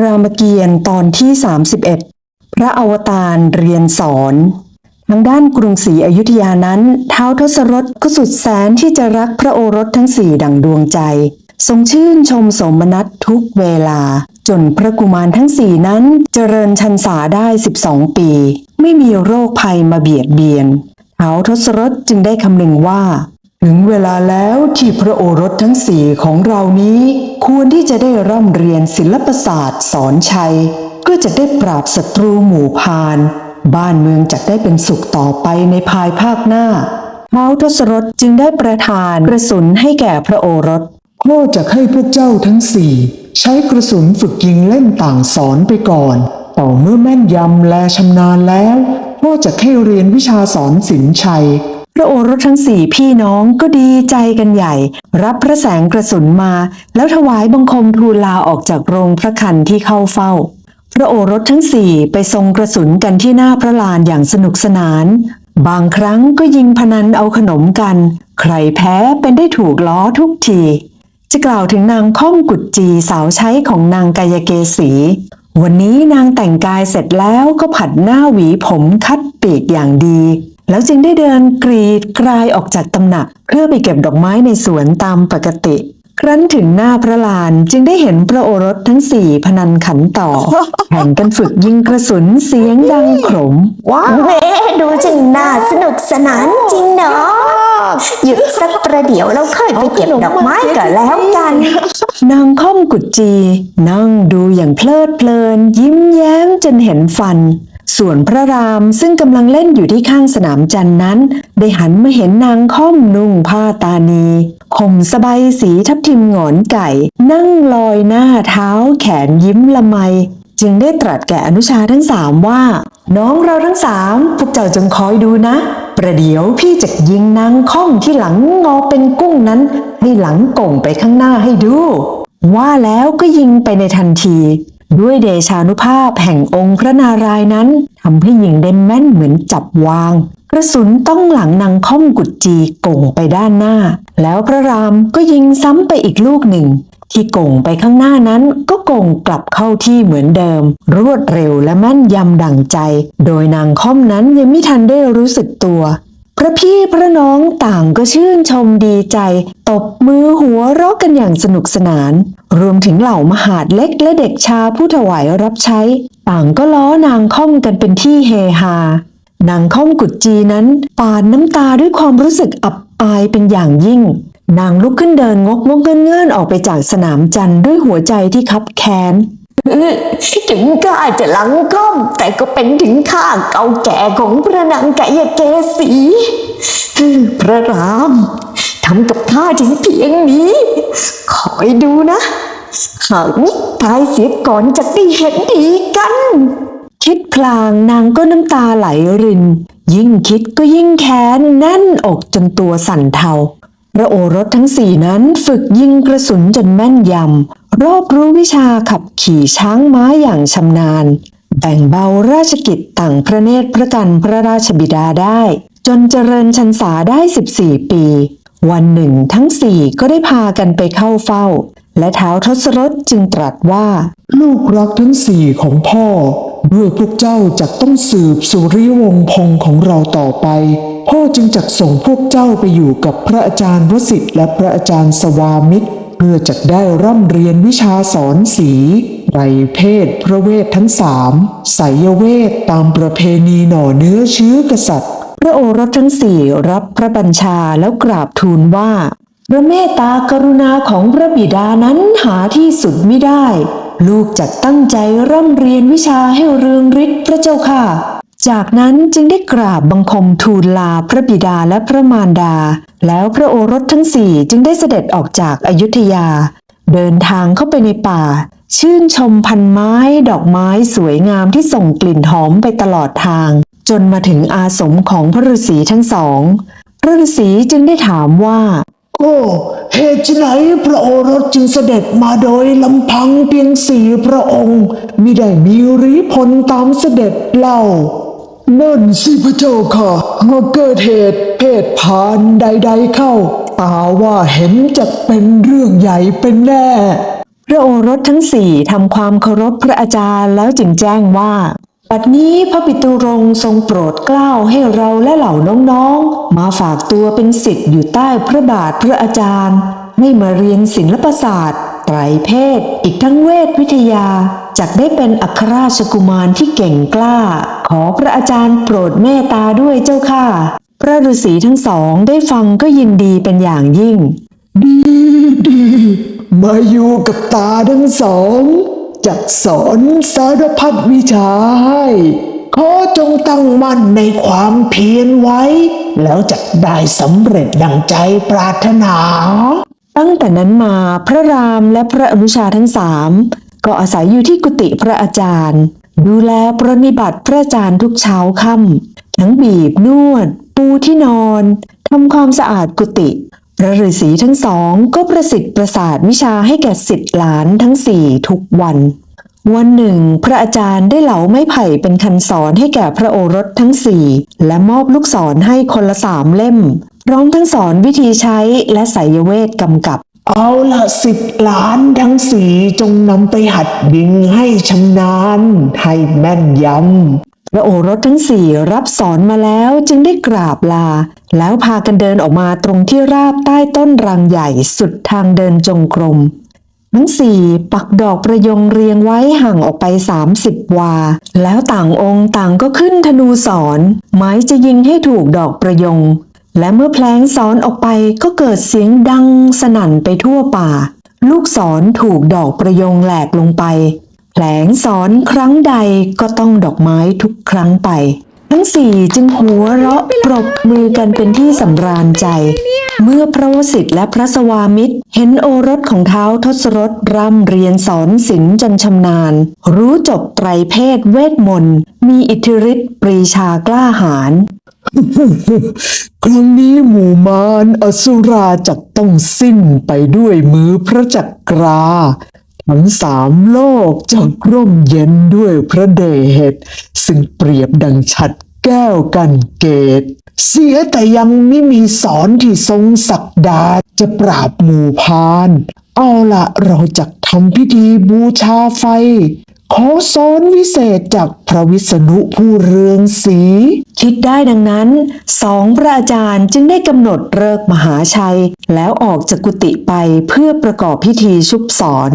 รามเกียรติ์ตอนที่ 31 พระอวตารเรียนสอนทางด้านกรุงศรีอยุธยานั้น เท้าทศรถก็สุดแสนที่จะรักพระโอรสทั้งสี่ดังดวงใจ ทรงชื่นชมสมนัตทุกเวลา จนพระกุมารทั้งสี่นั้นเจริญชันษาได้ 12 ปี ไม่มีโรคภัยมาเบียดเบียนเท้าทศรถจึงได้คำนึงว่า ถึงเวลาแล้วที่พระโอรสทั้งสี่ของเรานี้ ควรที่จะได้ร่ำเรียนศิลปศาสตร์สอนชัยเพื่อจะได้ปราบศัตรูหมู่พาน บ้านเมืองจะได้เป็นสุขต่อไปในภายภาคหน้าท้าทศรถจึงได้ประทานกระสุนให้แก่พระโอรสพ่อจะให้พวกเจ้าทั้งสี่ ใช้กระสุนฝึกยิงเล่นต่างสอนไปก่อน ต่อเมื่อแม่นยำและชำนาญแล้วพ่อจะให้เรียนวิชาสอนศิลป์ชัย พระโอรสทั้งสี่พี่น้องก็ดีใจกันใหญ่ รับพระแสงกระสุนมา แล้วถวายบังคมทูลลาออกจากโรงพระคันที่เข้าเฝ้า พระโอรสทั้งสี่ไปทรงกระสุนกันที่หน้าพระลานอย่างสนุกสนาน บางครั้งก็ยิงพนันเอาขนมกัน ใครแพ้เป็นได้ถูกล้อทุกที จะกล่าวถึงนางข้อมกุดจีสาวใช้ของนางกายเกษี วันนี้นางแต่งกายเสร็จแล้วก็ผัดหน้าหวีผมคัดปีกอย่างดี แล้วจึงได้เดินกรีดกรายออกจากตำหนัก เพื่อไปเก็บดอกไม้ในสวนตามปกติ ครั้นถึงหน้าพระลานจึงได้เห็นพระโอรสทั้งสี่พนันขันต่อแข่งกันฝึกยิงกระสุนเสียงดังขรมว้าวเว้ดูจริงน่าสนุกสนานจริงเนาะหยุดสักประเดี๋ยวแล้วค่อยไปเก็บดอกไม้กันแล้วกัน นางค่อมกุดจี นั่งดูอย่างเพลิดเพลิน ยิ้มแย้มจนเห็นฟัน ส่วนพระรามซึ่งกำลังเล่นอยู่ที่ข้างสนามจันทร์นั้น ได้หันมาเห็นนางค่อมนุ่งผ้าตานีห่มสบายสีทับทิมหงอนไก่ นั่งลอยหน้าเท้าแขนยิ้มละไม จึงได้ตรัสแก่อนุชาทั้งสามว่า น้องเราทั้งสามพวกเจ้าจงคอยดูนะ ประเดี๋ยวพี่จะยิงนางค่อมที่หลังงอเป็นกุ้งนั้น ให้หลังก่งไปข้างหน้าให้ดู ว่าแล้วก็ยิงไปในทันที ด้วยเดชานุภาพแห่งองค์พระนารายณ์นั้นทำให้ยิงได้แม่นเหมือนจับวาง กระสุนต้องหลังนางค่อมกุดจีก่งไปด้านหน้า แล้วพระรามก็ยิงซ้ำไปอีกลูกหนึ่ง ที่ก่งไปข้างหน้านั้นก็ก่งกลับเข้าที่เหมือนเดิม รวดเร็วและแม่นยำดั่งใจ โดยนางค่อมนั้นยังไม่ทันได้รู้สึกตัว พระพี่พระน้องต่างก็ชื่นชมดีใจ ตบมือหัวเราะกันอย่างสนุกสนาน รวมถึงเหล่ามหาดเล็กและเด็กชาผู้ถวายรับใช้ ต่างก็ล้อนางค่อมกันเป็นที่เฮฮานางค่อมกุดจีนั้นปาดน้ำตาด้วยความรู้สึกอับอายเป็นอย่างยิ่ง นางลุกขึ้นเดินงกงกเงินเงินๆออกไปจากสนามจันทร์ด้วยหัวใจที่คับแค้น ถึงข้าจะหลังก้มแต่ก็เป็นถึงข้าเก่าแก่ของพระนางไก่เกษีพระรามทำกับข้าถึงเพียงนี้ คอยดูนะ หากนิตายเสียก่อนจะได้เห็นดีกัน คิดพลางนางก็น้ำตาไหลริน ยิ่งคิดก็ยิ่งแค้นแน่นอกจนตัวสั่นเทา พระโอรสทั้งสี่นั้นฝึกยิงกระสุนจนแม่นยำ รอบรู้วิชาขับขี่ช้างม้าอย่างชำนาญ แบ่งเบาราชกิจต่างพระเนตรพระกันพระราชบิดาได้ จนเจริญชันษาได้ 14 ปี วันหนึ่งทั้งสี่ก็ได้พากันไปเข้าเฝ้า และเท้าวทศรถจึงตรัสว่า ลูกรักทั้งสี่ของพ่อเมื่อพวกเจ้าจะต้องสืบสุริยวงศ์พงศ์ของเราต่อไป พ่อจึงจักส่งพวกเจ้าไปอยู่กับพระอาจารย์วสิทธิ์และพระอาจารย์สวามิตร เพื่อจะได้ร่ำเรียนวิชาสอนสีไรเพศพระเวททั้งสามไสยเวทตามประเพณีหน่อเนื้อเชื้อกษัตริย์ พระโอรสทั้งสี่รับพระบัญชาแล้วกราบทูลว่า พระเมตตากรุณาของพระบิดานั้นหาที่สุดไม่ได้ ลูกจักตั้งใจร่ำเรียนวิชาให้เรืองฤทธิ์พระเจ้าค่ะ จากนั้นจึงได้กราบบังคมทูลลาพระบิดาและพระมารดา แล้วพระโอรสทั้งสี่จึงได้เสด็จออกจากอายุทยา เดินทางเข้าไปในป่า ชื่นชมพันไม้ดอกไม้สวยงามที่ส่งกลิ่นหอมไปตลอดทาง จนมาถึงอาสมของพระฤาษีทั้งสอง พระฤาษีจึงได้ถามว่า โอ้เหตุไฉนพระโอรสจึงเสด็จมาโดยลำพังเพียงสี่พระองค์มิได้มีริพลตามเสด็จเล่านั่นสิพระเจ้าค่ะเมื่อเกิดเหตุเพศพานใดๆเข้า ตาว่าเห็นจะเป็นเรื่องใหญ่เป็นแน่ พระโอรสทั้งสี่ทำความเคารพพระอาจารย์แล้วจึงแจ้งว่า ปัดนี้พระปิตุรงทรงโปรดเกล้าให้เราและเหล่าน้องๆ มาฝากตัวเป็นศิษย์อยู่ใต้พระบาทพระอาจารย์ไม่มาเรียนศิลปศาสตร์ ไตรเพศ อีกทั้งเวทวิทยาจักได้เป็นอัครราชกุมารที่เก่งกล้า ขอพระอาจารย์โปรดเมตตาด้วยเจ้าค่ะ พระฤาษีทั้งสองได้ฟังก็ยินดีเป็นอย่างยิ่ง ดีดีมาอยู่กับตาทั้งสอง จะสอนสารพัดวิชาให้ขอจงตั้งมั่นในความเพียรไว้ แล้วจะได้สำเร็จดังใจปรารถนา ตั้งแต่นั้นมาพระรามและพระอนุชาทั้งสามก็อาศัยอยู่ที่กุฏิพระอาจารย์ ดูแลปรนิบัติพระอาจารย์ทุกเช้าค่ำทั้งบีบนวด ปูที่นอนทำความสะอาดกุฏิ ระฤาษีทั้งสองก็ประสิทธิ์ประสาทวิชาให้แก่สิทธิหลานทั้งสี่ทุกวัน วันหนึ่ง พระอาจารย์ได้เหลาไม้ไผ่เป็นคันสอนให้แก่พระโอรสทั้งสี่และมอบลูกศรให้คนละสามเล่มพร้อมทั้งสอนวิธีใช้และไสยเวทกำกับ เอาละสิบล้านทั้งสี่จงนำไปหัดยิงให้ชำนาญให้แม่นยำ พระโอรสทั้งสี่รับสอนมาแล้วจึงได้กราบลา แล้วพากันเดินออกมาตรงที่ราบใต้ต้นรังใหญ่สุดทางเดินจงกรมทั้งสี่ปักดอกประยงเรียงไว้ห่างออกไป 30 วา แล้วต่างองค์ต่างก็ขึ้นธนูสอนหมายจะยิงให้ถูกดอกประยง และเมื่อแพลงสอนออกไปก็เกิดเสียงดังสนั่นไปทั่วป่า ลูกศรถูกดอกประยงแหลกลงไป แผลงสอนครั้งใดก็ต้องดอกไม้ทุกครั้งไป ทั้งสี่จึงหัวเราะปรบมือกันเป็นที่สำราญใจ เมื่อพระวสิทธิ์และพระสวามิตร เห็นโอรสของเท้าทศรถร่ำเรียนสอนศิลป์จนชำนาญ รู้จบไตรเพศเวทมนต์ มีอิทธิฤทธิ์ปรีชากล้าหาญครั้งนี้หมู่มารอสุราจักต้องสิ้นไปด้วยมือพระจักรา ทั้งสามโลกจะร่มเย็นด้วยพระเดชซึ่งเปรียบดังฉัดแก้วกันเกต เสียแต่ยังไม่มีสอนที่ทรงศักดาจะปราบหมู่พาน เอาละเราจะทำพิธีบูชาไฟ ขอสอนวิเศษจากพระวิษณุผู้เรืองสี คิดได้ดังนั้นสองพระอาจารย์จึงได้กำหนดเลิกมหาชัย แล้วออกจากกุฏิไปเพื่อประกอบพิธีชุบสอน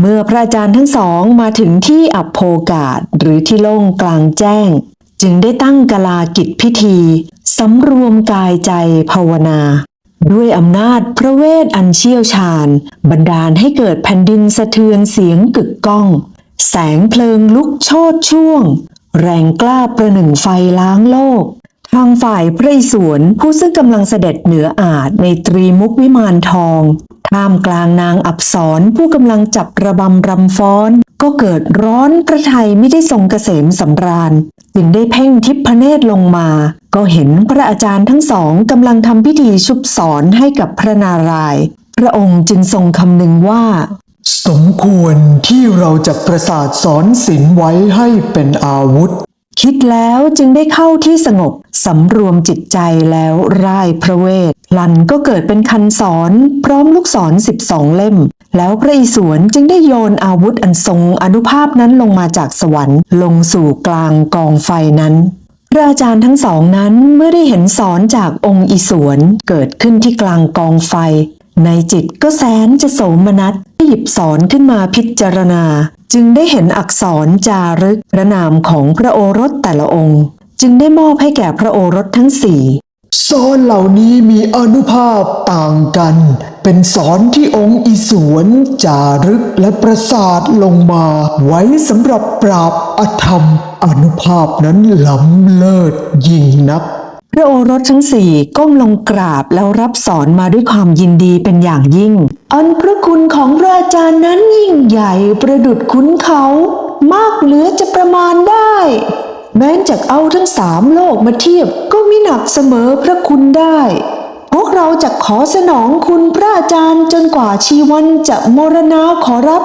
เมื่อพระอาจารย์ทั้งสองมาถึงที่อับโพกาศหรือที่โล่งกลางแจ้ง จึงได้ตั้งกลากิจพิธีสำรวมกายใจภาวนา ด้วยอำนาจพระเวทอันเชี่ยวชาญ บันดาลให้เกิดแผ่นดินสะเทือนเสียงกึกก้อง แสงเพลิงลุกโชดช่วง แรงกล้าประหนึ่งไฟล้างโลก ทางฝ่ายพระอิศวรผู้ซึ่งกำลังเสด็จเหนืออาจในตรีมุกวิมานทองท่ามกลางนางอับสรผู้กำลังจับระบำรำฟ้อน ก็เกิดร้อนพระไทยไม่ได้ทรงเกษมสำราญ จึงได้เพ่งทิพพเนตรลงมา ก็เห็นพระอาจารย์ทั้งสองกำลังทำพิธีชุบสอนให้กับพระนารายณ์พระองค์จึงทรงคำนึงว่า สมควรที่เราจะประสาทสอนศิลไว้ให้เป็นอาวุธ คิดแล้วจึงได้เข้าที่สงบสำรวมจิตใจแล้วร่ายพระเวทลันก็เกิดเป็นคันสอนพร้อมลูกศรสิบสองเล่ม แล้วพระอิศวรจึงได้โยนอาวุธอันทรงอนุภาพนั้นลงมาจากสวรรค์ลงสู่กลางกองไฟนั้นพระอาจารย์ทั้งสองนั้นเมื่อได้เห็นสอนจากองค์อิศวรเกิดขึ้นที่กลางกองไฟ ในจิตก็แสนจะโสมนัส หยิบสอนขึ้นมาพิจารณา จึงได้เห็นอักษรจารึกพระนามของพระโอรสแต่ละองค์ จึงได้มอบให้แก่พระโอรสทั้งสี่สอนเหล่านี้มีอนุภาพต่างกัน เป็นสอนที่องค์อิศวรจารึกและประสาทลงมา ไว้สำหรับปราบอธรรม อนุภาพนั้นล้ำเลิศยิ่งนัก ระโอรสทั้งสี่ก้มลงกราบแล้วรับสอนมาด้วยความยินดีเป็นอย่างยิ่ง อันพระคุณของพระอาจารย์นั้นยิ่งใหญ่ประดุดคุ้นเขา มากเหลือจะประมาณได้ แม้นจากเอาทั้งสามโลกมาเทียบก็มิหนักเสมอพระคุณได้ พวกเราจะขอสนองคุณพระอาจารย์จนกว่าชีวันจะมรณาขอรับ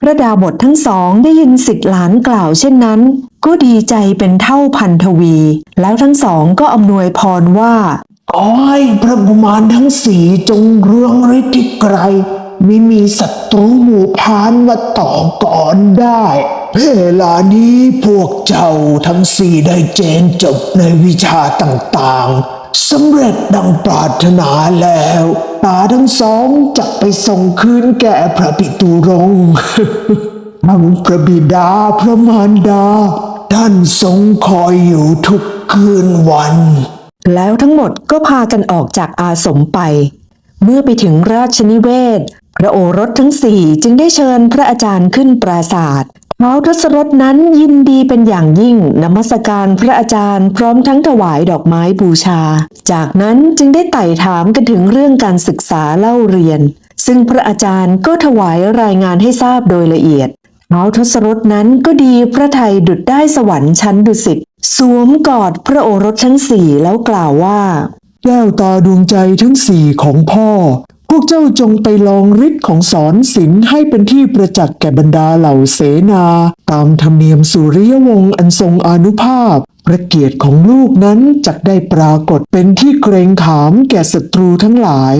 พระดาบททั้งสองได้ยินสิทธิหลานกล่าวเช่นนั้น ก็ดีใจเป็นเท่าพันทวี แล้วทั้งสองก็อำนวยพรว่าขอให้พระกุมารทั้งสี่จงเรืองฤทธิ์ไกลไม่มีศัตรูหมู่พานมาต่อก่อนได้เวลานี้พวกเจ้าทั้งสี่ได้เจนจบในวิชาต่างๆสำเร็จดังปรารถนาแล้วตาทั้งสองจะไปส่งคืนแก่พระปิตุรงค์ทั้งพระบิดาพระมารดา ท่านทรงคอยอยู่ทุกคืนวัน แล้วทั้งหมดก็พากันออกจากอาสมไป เมื่อไปถึงราชนิเวศ พระโอรสทั้งสี่จึงได้เชิญพระอาจารย์ขึ้นปราศาสตร์ท้าทศรถนั้นยินดีเป็นอย่างยิ่งนมัสการพระอาจารย์พร้อมทั้งถวายดอกไม้บูชา จากนั้นจึงได้ไต่ถามกันถึงเรื่องการศึกษาเล่าเรียน ซึ่งพระอาจารย์ก็ถวายรายงานให้ทราบโดยละเอียด ท้าวทศรถนั้นก็ดีพระไทยดุดได้สวรรค์ชั้นดุสิตสวมกอดพระโอรสทั้งสี่แล้วกล่าวว่า แก้วตาดวงใจทั้งสี่ของพ่อ พวกเจ้าจงไปลองฤทธิ์ของสอนศิลให้เป็นที่ประจักษ์แก่บรรดาเหล่าเสนา ตามธรรมเนียมสุริยวงศ์อันทรงอนุภาพ พระเกียรติของลูกนั้นจักได้ปรากฏเป็นที่เกรงขามแก่ศัตรูทั้งหลาย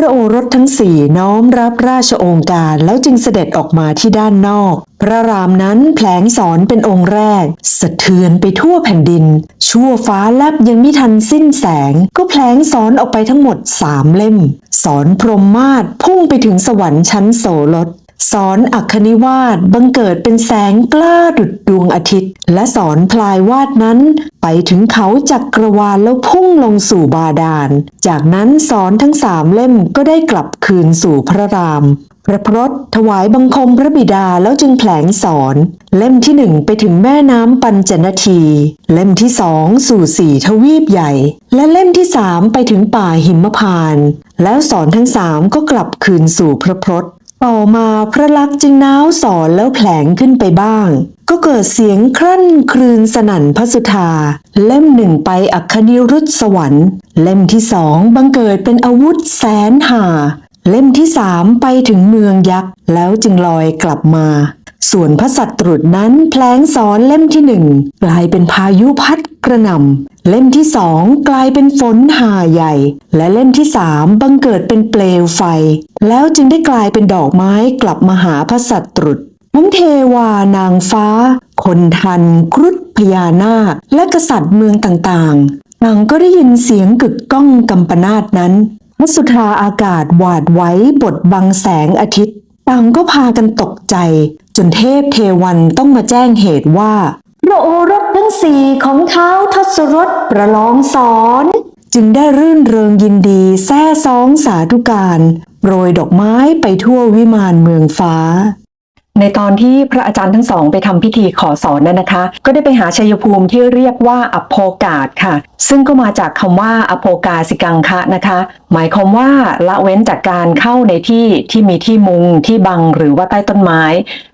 พระโอรสทั้งสี่น้อมรับราชองค์การแล้วจึงเสด็จออกมาที่ด้านนอก พระรามนั้นแผลงสอนเป็นองค์แรก สะเทือนไปทั่วแผ่นดิน ชั่วฟ้าแลบยังไม่ทันสิ้นแสง ก็แผลงสอนออกไปทั้งหมดสามเล่ม สอนพรหมมาศพุ่งไปถึงสวรรค์ชั้นโสรส สอนอัคคณิวาสบังเกิดเป็นแสงกล้าดุดดวงอาทิตย์ และสอนพลายวาดนั้น ไปถึงเขาจักรวาลแล้วพุ่งลงสู่บาดาล จากนั้นสอนทั้งสามเล่มก็ได้กลับคืนสู่พระราม พระพรตถวายบังคมพระบิดาแล้วจึงแผลงสอน เล่มที่หนึ่งไปถึงแม่น้ำปัญจนาที เล่มที่สองสู่สี่ทวีปใหญ่ และเล่มที่สามไปถึงป่าหิมพานต์แล้วสอนทั้งสามก็กลับคืนสู่พระพรต ต่อมาพระลักษณ์จึงน้าวสอนแล้วแผลงขึ้นไปบ้าง ก็เกิดเสียงครั่นครืนสนั่นพระสุธา เล่มหนึ่งไปอัคนิรุธสวรรค์ เล่มที่สองบังเกิดเป็นอาวุธแสนหา เล่มที่สามไปถึงเมืองยักษ์ แล้วจึงลอยกลับมา ส่วนพระสัตรุษนั้นแผลงสอนเล่มที่หนึ่งกลายเป็นพายุพัดกระหน่ำเล่มที่สองกลายเป็นฝนหาใหญ่ และเล่มที่สามบังเกิดเป็นเปลวไฟ แล้วจึงได้กลายเป็นดอกไม้กลับมาหาพระสัตรุษทั้งเทวานางฟ้า คนทัน ครุฑพญานาคและกษัตริย์เมืองต่างๆต่างก็ได้ยินเสียงกึกก้องกำปนาตนั้นพระสุธาอากาศหวาดไว้บทบังแสงอาทิตย์ต่างก็พากันตกใจ จนเทพเทวันต้องมาแจ้งเหตุว่าพระโอรสทั้งสี่ของเท้าวทศรถประลองสอนจึงได้รื่นเริงยินดีแซ่ซองสาธุการ โปรยดอกไม้ไปทั่ววิมานเมืองฟ้า ในตอนที่พระอาจารย์ทั้งสองไปทำพิธีขอสอนนั่นนะคะ ก็ได้ไปหาชัยภูมิที่เรียกว่าอโภกาศค่ะ ซึ่งก็มาจากคำว่าอโภกาสิกังคะนะคะ หมายความว่าละเว้นจากการเข้าในที่ที่มีที่มุงที่บังหรือว่าใต้ต้นไม้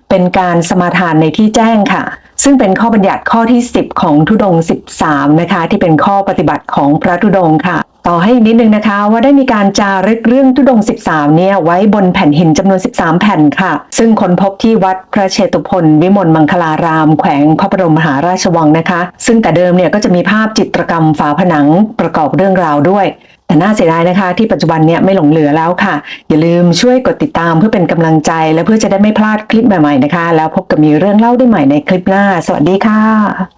เป็นการสมาทานในที่แจ้งค่ะ ซึ่งเป็นข้อบัญญัติข้อที่ 10 ของทุดง 13 นะคะ ที่เป็นข้อปฏิบัติของพระทุดงค่ะ ต่อให้อีกนิดนึงนะคะว่าได้มีการจารึกเรื่องทุดง 13 เนี่ยไว้บนแผ่นหินจำนวน 13 แผ่นค่ะ ซึ่งค้นพบที่วัดพระเชตุพนวิมลมังคลาราม แขวงพระบรมมหาราชวังนะคะ ซึ่งแต่เดิมเนี่ยก็จะมีภาพจิตรกรรมฝาผนังประกอบเรื่องราวด้วยแต่น่าเสียดายนะคะที่ปัจจุบันเนี่ยไม่หลงเหลือแล้วค่ะ อย่าลืมช่วยกดติดตามเพื่อเป็นกำลังใจ และเพื่อจะได้ไม่พลาดคลิปใหม่ๆนะคะ แล้วพบกับมีเรื่องเล่าได้ใหม่ในคลิปหน้า สวัสดีค่ะ